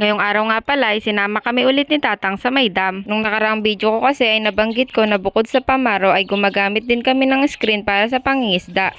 Ngayong araw nga pala ay sinama kami ulit ni Tatang sa may dam. Nung nakaraang video ko kasi ay nabanggit ko na bukod sa pamaro ay gumagamit din kami ng screen para sa pangingisda.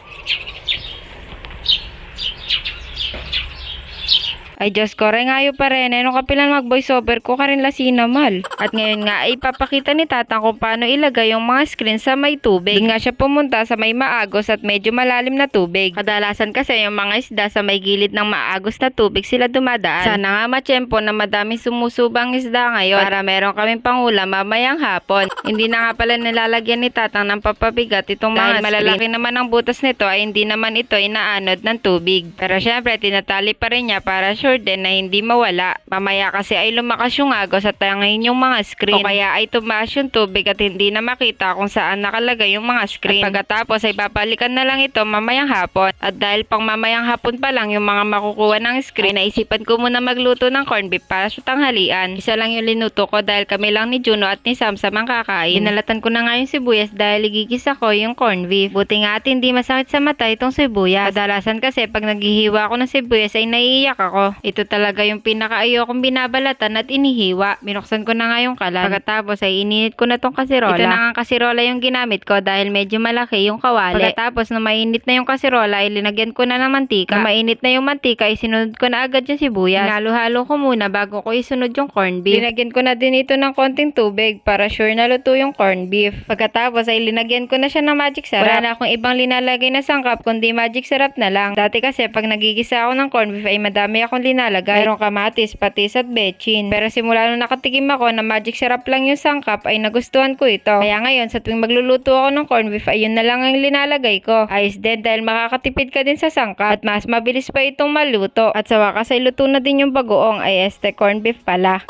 Ay Diyos ko, rengayo pa rin. Ano kapilan mag voiceover ko ka rin lasina mal. At ngayon nga ay papakita ni Tatang kung paano ilagay yung mga screen sa may tubig. Doon nga siya pumunta sa may maagos at medyo malalim na tubig. Kadalasan kasi yung mga isda sa may gilid ng maagos na tubig sila dumadaan. Sana nga matsyempo na madaming sumusubang isda ngayon para meron kaming pangulam mamayang hapon. Hindi na nga pala nilalagyan ni Tatang ng papabigat itong mga malalaki naman ang butas nito ay hindi naman ito inaanod ng tubig. Pero syempre tinatali pa rin niya para sure din na hindi mawala. Mamaya kasi ay lumakas yung agos at tangayin yung mga screen. O kaya ay tumaas yung tubig at hindi na makita kung saan nakalagay yung mga screen. At pagkatapos ay babalikan na lang ito mamayang hapon. At dahil pang mamayang hapon pa lang yung mga makukuha ng screen, naisipan ko muna magluto ng corned beef para sa tanghalian. Isa lang yung linuto ko dahil kami lang ni Juno at ni Samsam ang kakain. Dinalatan ko na nga yung sibuyas dahil igigis ako yung corned beef. Buti nga at hindi masakit sa mata itong sibuyas. Kadalasan kasi pag naghihiwa ako ng sibuyas ay naiiyak ako. Ito talaga yung pinakaayokong binabalatan at inihiwa. Binuksan ko na nga yung kalan. Pagkatapos ay ininit ko na tong kasirola. Ito na nga ang kasirola yung ginamit ko dahil medyo malaki yung kawali. Pagkatapos na mainit na yung kasirola ay linagyan ko na ng mantika. Na mainit na yung mantika ay sinunod ko na agad yung sibuyas. Hinalo-halo ko muna bago ko isunod yung corned beef. Linagyan ko na din ito ng konting tubig para sure na luto yung corned beef. Pagkatapos ay linagyan ko na siya ng magic syrup. Wala na akong ibang linalagay na sangkap kundi magic syrup na lang. Dati kasi pag nagigisa ako ng corned beef ay madami akong linalagay. Mayroong kamatis, patis at bechin. Pero simula nung nakatikim ako na magic syrup lang yung sangkap ay nagustuhan ko ito. Kaya ngayon sa tuwing magluluto ako ng corned beef ay yun na lang ang linalagay ko. Ayos din dahil makakatipid ka din sa sangkap at mas mabilis pa itong maluto. At sa wakas ay luto na din yung bagoong ay este corned beef pala.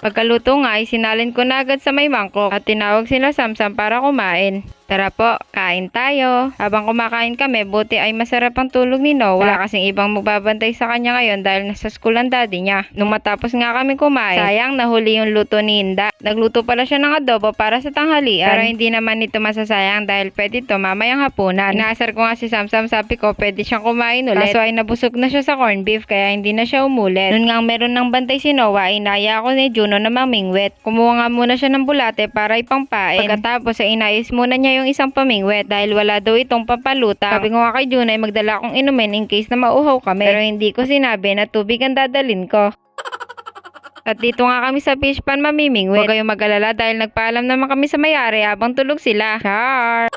Pagkaluto nga ay sinalin ko na agad sa may mangkok at tinawag sila Samsam para kumain. Tara po, kain tayo. Habang kumakain kami, buti ay masarap ang tulog ni Noah. Wala kasing ibang magbabantay sa kanya ngayon dahil nasa school ang daddy niya. Nung matapos nga kami kumain, sayang nahuli yung luto ni Inda. Nagluto pala siya ng adobo para sa tanghalian. Pero hindi naman ito masasayang dahil pwede ito mamayang hapunan. Inaasar ko nga si Samsam, sabi ko pwede siyang kumain ulit. Kaso ay nabusog na siya sa corned beef kaya hindi na siya umulit. Noon nga meron ng bantay si Noah, inaya ako ni Juno na mamingwet. Kumuha nga muna siya ng bulate para ipangpain. Pagkatapos ay inayos muna niya yung isang pamingwet dahil wala daw itong papaluta. Sabi ko nga kay Juno ay magdala akong inumin in case na mauhaw kami. Pero hindi ko sinabi na tubig ang dadalin ko. At dito nga kami sa fish pan mamimingwit. Huwag kayong mag-alala dahil nagpaalam naman kami sa may-ari habang tulog sila. Char!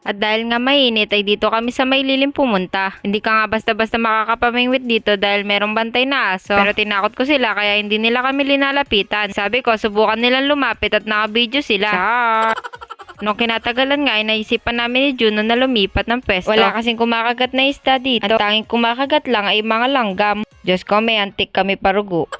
At dahil nga mainit ay dito kami sa may lilim pumunta. Hindi ka nga basta-basta makakapamingwit dito dahil merong bantay na aso. Pero tinakot ko sila kaya hindi nila kami linalapitan. Sabi ko subukan nilang lumapit at nakabidyo sila. Char! Nung kinatagalan nga ay naisipan namin ni Juno na lumipat ng pwesto. Wala kasing kumakagat na isda dito. Ang tanging kumakagat lang ay mga langgam. Diyos ko may antik kami parugo.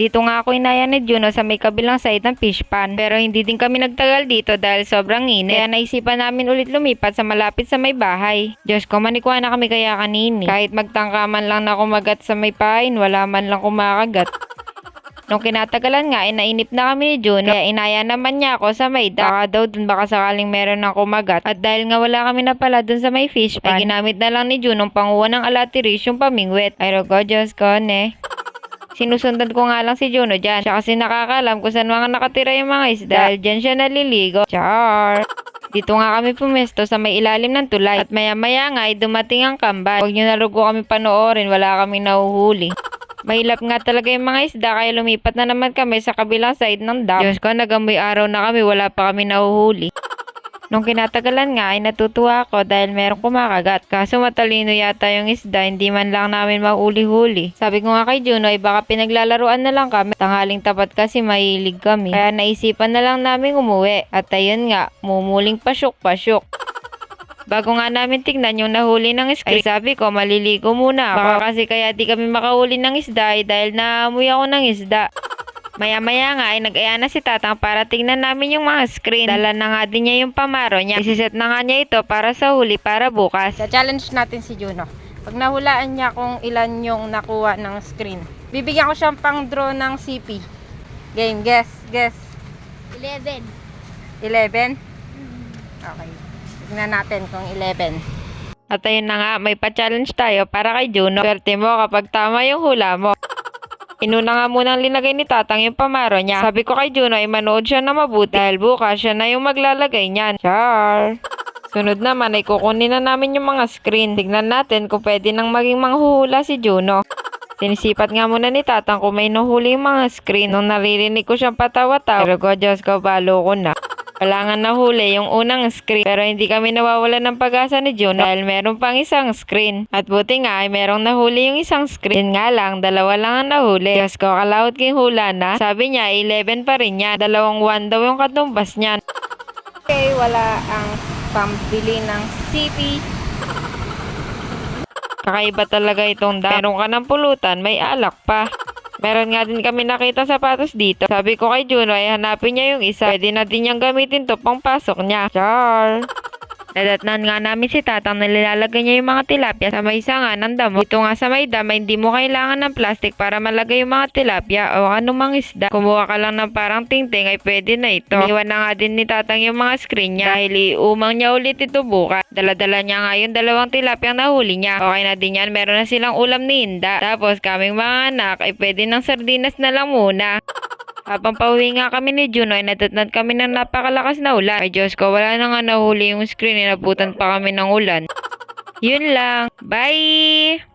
Dito nga ako inaya ni Juno sa may kabilang side ng fish pan. Pero hindi din kami nagtagal dito dahil sobrang init. Kaya naisipan namin ulit lumipat sa malapit sa may bahay. Diyos ko, manikuha na kami kaya kanini. Kahit magtangkaman lang na kumagat sa may pain, wala man lang kumakagat. Nung kinatagalan nga, ay nainip na kami ni Juno. Kaya inaya naman niya ako sa may. Baka daw dun baka sakaling meron ng kumagat. At dahil nga wala kami na pala dun sa may fish pan, ay ginamit na lang ni Juno ang panguha ng alatiris yung pamingwet. Ay rogo, Diyos ko, ne. Sinusundan ko nga lang si Juno dyan. Siya kasi nakakalam kung saan mga nakatira yung mga isda. Dahil dyan siya naliligo. Char! Dito nga kami pumesto sa may ilalim ng tulay. At maya-maya nga ay dumating ang kamban. Huwag nyo na rugo kami panoorin. Wala kami nahuhuli. Mahilap nga talaga yung mga isda kaya lumipat na naman kami sa kabilang side ng dam. Diyos ko, nagamoy araw na kami, wala pa kami nahuhuli. Nung kinatagalan nga ay natutuwa ako dahil merong kumakagat. Kaso matalino yata yung isda, hindi man lang namin mahuli-huli. Sabi ko nga kay Juno ay baka pinaglalaruan na lang kami. Tanghaling tapat kasi mahilig kami. Kaya naisipan na lang namin umuwi. At ayun nga, mumuling pasyok-pasyok. Bago nga namin tignan yung nahuli ng screen, ay sabi ko maliligo muna ako. Baka kasi kaya di kami makahuli ng isda ay dahil naamoy ako ng isda. Maya-maya nga ay nag-aya na si Tatang para tingnan namin yung mga screen. Dala na nga din niya yung pamaro niya. Isiset na nga niya ito para sa huli para bukas. Sa-challenge natin si Juno. Pag nahulaan niya kung ilan yung nakuha ng screen, bibigyan ko siyang pang draw ng CP. Game, guess, guess. 11. 11? Okay. Tignan natin kung 11. At ayun na nga, may pa-challenge tayo para kay Juno. Swerte mo kapag tama yung hula mo. Inuna nga munang linagay ni Tatang yung pamaro niya. Sabi ko kay Juno ay manood siya na mabuti dahil bukas siya na yung maglalagay niyan. Char! Sunod naman ay kukunin na namin yung mga screen. Tignan natin kung pwede nang maging manghuhula si Juno. Sinisipat nga muna ni Tatang kung may nahuli yung mga screen. Nung naririnig ko siyang patawa-tawa. Pero ko, Diyos ko, balo ko na. Wala nga nahuli yung unang screen. Pero hindi kami nawawala ng pag-asa ni Juno dahil meron pang isang screen. At buti nga ay merong nahuli yung isang screen. Yun nga lang, dalawa lang ang nahuli. Diyos ko, kalawot king hula na. Sabi niya, 11 pa rin niya. Dalawang 1 daw yung katumbas niyan. Okay, wala ang pambili ng CP. Kakaiba talaga itong da. Meron ka ng pulutan, may alak pa. Meron nga din kami nakita sapatos dito. Sabi ko kay Juno ay hanapin niya yung isa. Pwede na din niyang gamitin to pang pasok niya. Char! Nadatnan nga namin si Tatang na nilalagay niya yung mga tilapia sa may sanga ng damo. Dito nga sa may dam, hindi mo kailangan ng plastic para malagay yung mga tilapia o anumang isda. Kumuha ka lang ng parang tingting ay pwede na ito. Iniwan na nga din ni Tatang yung mga screen niya dahil iumang niya ulit ito bukas. Daladala niya nga yung dalawang tilapia na huli niya. Okay na din yan, meron na silang ulam ni Inda. Tapos kaming mga anak ay pwede ng sardinas na lang muna. Habang pauwi nga kami ni Juno ay natatnat kami ng napakalakas na ulan. Ay Diyos ko, wala na nga nahuli yung screen, inabutan pa kami ng ulan. Yun lang. Bye!